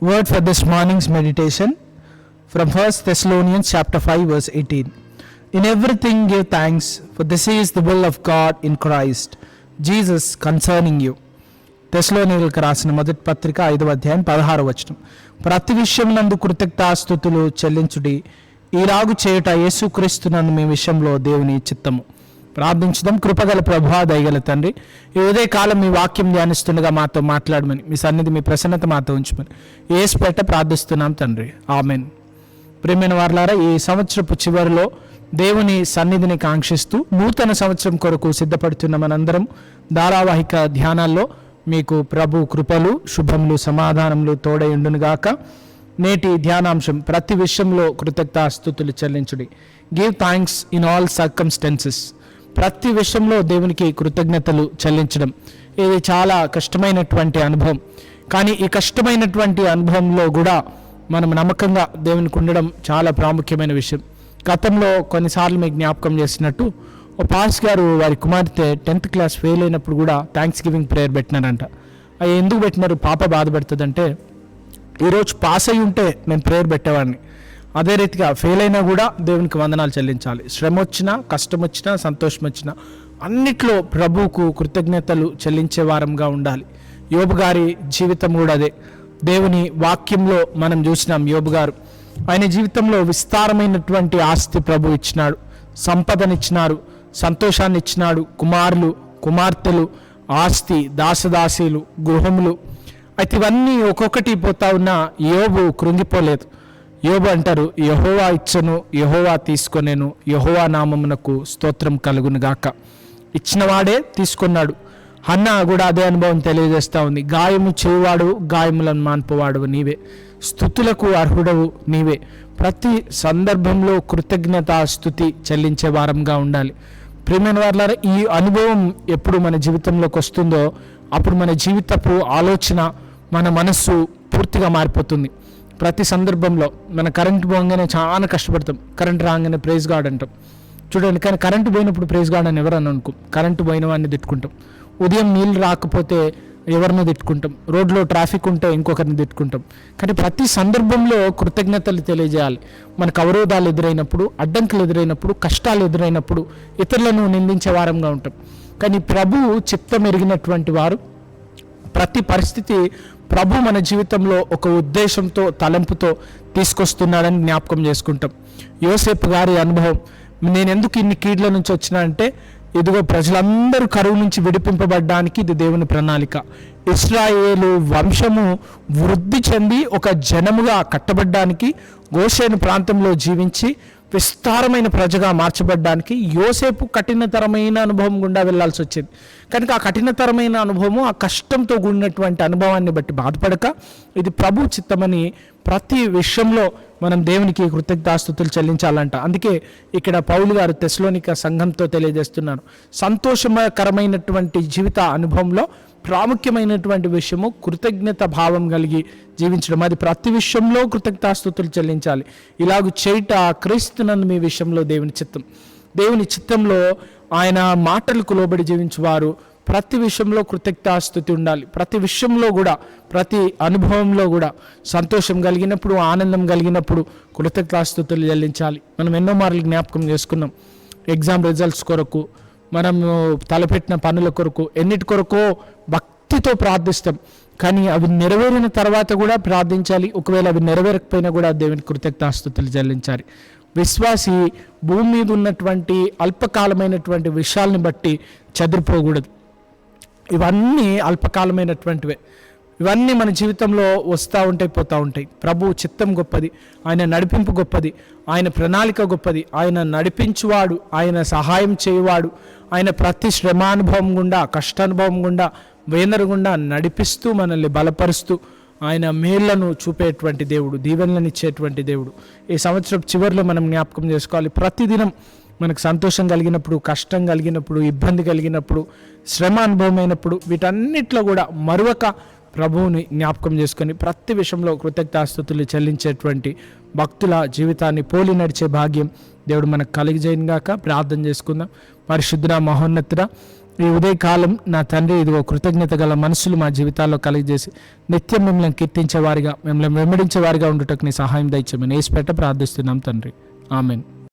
Word for this morning's meditation from 1 Thessalonians chapter 5 verse 18. In everything give thanks, for this is the will of God in Christ, Jesus concerning you. తెస్లోనిలకు రాసిన మొదటి పత్రిక ఐదవ అధ్యాయం పదహారు వచనం ప్రతి విషయం నందు కృతజ్ఞతాస్థుతులు చెల్లించుడి ఈలాగు చేయుట యేసుక్రీస్తునందు మీ విషయంలో దేవుని చిత్తము ప్రార్థించడం కృపగల ప్రభా దయగల తండ్రి. ఈ ఉదయ కాలం మీ వాక్యం ధ్యానిస్తుండగా మాతో మాట్లాడమని మీ సన్నిధి మీ ప్రసన్నత మాతో ఉంచమని ఏసుపేట ప్రార్థిస్తున్నాం తండ్రి. ఆమెన్. ప్రేమైన వార్లారా ఈ సంవత్సరపు చివరిలో దేవుని సన్నిధిని కాంక్షిస్తూ నూతన సంవత్సరం కొరకు సిద్ధపడుతున్న మనందరం ధారావాహిక ధ్యానాల్లో మీకు ప్రభు కృపలు శుభములు సమాధానములు తోడయుండునుగాక నేటి ధ్యానాంశం ప్రతి విషయంలో కృతజ్ఞతాస్థుతులు చెల్లించుడి. Give thanks in all circumstances ప్రతి విషయంలో దేవునికి కృతజ్ఞతలు చెల్లించడం. ఇది చాలా కష్టమైనటువంటి అనుభవం. కానీ ఈ కష్టమైనటువంటి అనుభవంలో కూడా మనం నమ్మకంగా దేవునికి ఉండడం చాలా ప్రాముఖ్యమైన విషయం. గతంలో కొన్నిసార్లు మీకు జ్ఞాపకం చేసినట్టు ఓ పాస్ గారు వారి కుమార్తె టెన్త్ క్లాస్ ఫెయిల్ అయినప్పుడు కూడా థ్యాంక్స్ గివింగ్ ప్రేయర్ పెట్టినారంట. అవి ఎందుకు పెట్టినారు? పాప బాధపడుతుందంటే ఈరోజు పాస్ అయి ఉంటే నేను ప్రేయర్ పెట్టేవాడిని. అదే రీతిగా ఫెయిల్ అయినా కూడా దేవునికి వందనాలు చెల్లించాలి. శ్రమ వచ్చినా కష్టం వచ్చినా సంతోషం వచ్చినా అన్నిట్లో ప్రభువుకు కృతజ్ఞతలు చెల్లించే వారంగా ఉండాలి. యోబు గారి జీవితం కూడా అదే. దేవుని వాక్యంలో మనం చూసినాం యోబు గారు. ఆయన జీవితంలో విస్తారమైనటువంటి ఆస్తి ప్రభు ఇచ్చినాడు. సంపదనిచ్చినారు సంతోషాన్ని ఇచ్చినాడు కుమారులు కుమార్తెలు ఆస్తి దాసదాసీలు గృహములు. అయితే ఇవన్నీ ఒక్కొక్కటి పోతా ఉన్నా యోబు కృంగిపోలేదు. యోబు అంటారు యహోవా ఇచ్చను యహోవా తీసుకొనేను యహోవా నామమునకు స్తోత్రం కలుగును గాక. ఇచ్చినవాడే తీసుకున్నాడు. అన్న కూడా అదే అనుభవం తెలియజేస్తా ఉంది. గాయము చేయువాడు గాయములను మాన్పువాడు నీవే. స్థుతులకు అర్హుడవు నీవే. ప్రతి సందర్భంలో కృతజ్ఞత స్థుతి చెల్లించే వారంగా ఉండాలి. ప్రియమైన వారి ఈ అనుభవం ఎప్పుడు మన జీవితంలోకి వస్తుందో అప్పుడు మన జీవితపు ఆలోచన మన మనస్సు పూర్తిగా మారిపోతుంది. ప్రతి సందర్భంలో మన కరెంట్ పోగానే చాలా కష్టపడతాం. కరెంట్ రాగానే ప్రైజ్ గాడ్ అంటాం. చూడండి కానీ కరెంటు పోయినప్పుడు ప్రైజ్ గాడ్ అని ఎవరని అనుకో కరెంటు పోయిన వాడిని తిట్టుకుంటాం. ఉదయం నీళ్ళు రాకపోతే ఎవరినో తిట్టుకుంటాం? రోడ్లో ట్రాఫిక్ ఉంటే ఇంకొకరిని తిట్టుకుంటాం. కానీ ప్రతి సందర్భంలో కృతజ్ఞతలు తెలియజేయాలి. మనకు అవరోధాలు ఎదురైనప్పుడు అడ్డంకులు ఎదురైనప్పుడు కష్టాలు ఎదురైనప్పుడు ఇతరులను నిందించే వారంగా ఉంటాం. కానీ ప్రభువు చిత్తం ఎరిగినటువంటి వారు ప్రతి పరిస్థితి ప్రభు మన జీవితంలో ఒక ఉద్దేశంతో తలంపుతో తీసుకొస్తున్నాడని జ్ఞాపకం చేసుకుంటాం. యోసేపు గారి అనుభవం నేను ఎందుకు ఇన్ని కీడ్ల నుంచి వచ్చినానంటే ఇదిగో ప్రజలందరూ కరువు నుంచి విడిపింపబడ్డానికి ఇది దేవుని ప్రణాళిక. ఇస్రాయేలు వంశము వృద్ధి చెంది ఒక జనముగా కట్టబడ్డానికి గోషేను ప్రాంతంలో జీవించి విస్తారమైన ప్రజగా మార్చబడ్డానికి యోసేపు కఠినతరమైన అనుభవం గుండా వెళ్ళాల్సి వచ్చింది. కనుక ఆ కఠినతరమైన అనుభవము ఆ కష్టంతో కూడినటువంటి అనుభవాన్ని బట్టి బాధపడక ఇది ప్రభు చిత్తమని ప్రతి విషయంలో మనం దేవునికి కృతజ్ఞాస్తుతులు చెల్లించాలంట. అందుకే ఇక్కడ పౌలు గారు తెస్లోనిక సంఘంతో తెలియజేస్తున్నారు. సంతోషకరమైనటువంటి జీవిత అనుభవంలో ప్రాముఖ్యమైనటువంటి విషయము కృతజ్ఞత భావం కలిగి జీవించడం. అది ప్రతి విషయంలో కృతజ్ఞతాస్తుతులు చెల్లించాలి. ఇలాగ చేయట క్రీస్తునందు మీ విషయంలో దేవుని చిత్తం. దేవుని చిత్తంలో ఆయన మాటలకు లోబడి జీవించువారు. ప్రతి విషయంలో కృతజ్ఞతాస్థుతి ఉండాలి. ప్రతి విషయంలో కూడా ప్రతి అనుభవంలో కూడా సంతోషం కలిగినప్పుడు ఆనందం కలిగినప్పుడు కృతజ్ఞతాస్థుతులు చెల్లించాలి. మనం ఎన్నో మార్లు జ్ఞాపకం చేసుకున్నాం. ఎగ్జామ్ రిజల్ట్స్ కొరకు మనము తలపెట్టిన పనుల కొరకు ఎన్నిటి కొరకో భక్తితో ప్రార్థిస్తాం. కానీ అవి నెరవేరిన తర్వాత కూడా ప్రార్థించాలి. ఒకవేళ అవి నెరవేరకపోయినా కూడా దేవుని కృతజ్ఞాస్తుతులు చెల్లించాలి. విశ్వాసి భూమి మీద ఉన్నటువంటి అల్పకాలమైనటువంటి విషయాల్ని బట్టి చెదిరిపోకూడదు. ఇవన్నీ అల్పకాలమైనటువంటివే. ఇవన్నీ మన జీవితంలో వస్తూ ఉంటాయి పోతూ ఉంటాయి. ప్రభు చిత్తం గొప్పది ఆయన నడిపింపు గొప్పది ఆయన ప్రణాళిక గొప్పది. ఆయన నడిపించువాడు ఆయన సహాయం చేయువాడు ఆయన ప్రతి శ్రమానుభవం గుండా కష్టానుభవం గుండా వేనరు గుండా నడిపిస్తూ మనల్ని బలపరుస్తూ ఆయన మేళ్ళను చూపేటువంటి దేవుడు దీవెనలను ఇచ్చేటువంటి దేవుడు. ఈ సంవత్సరం చివరిలో మనం జ్ఞాపకం చేసుకోవాలి. ప్రతిదినం మనకు సంతోషం కలిగినప్పుడు కష్టం కలిగినప్పుడు ఇబ్బంది కలిగినప్పుడు శ్రమ అనుభవమైనప్పుడు వీటన్నిట్లో కూడా మరొక ప్రభువుని జ్ఞాపకం చేసుకొని ప్రతి విషయంలో కృతజ్ఞతాస్తుతులు చెల్లించేటువంటి భక్తుల జీవితాన్ని పోలి నడిచే భాగ్యం దేవుడు మనకు కలిగజేయను గాక. ప్రార్థన చేసుకుందాం. పరిశుద్ధ మహోన్నతుడ ఈ ఉదయకాలం నా తండ్రి ఇదిగో కృతజ్ఞత గల మనసులు మా జీవితాల్లో కలిగజేసి నిత్యం మిమ్మల్ని కీర్తించేవారిగా మిమ్మల్ని వెంబడించేవారిగా ఉండుటకు నీ సహాయం దయచేమని వేసి పెట్ట ప్రార్థిస్తున్నాం తండ్రి. ఆమెన్.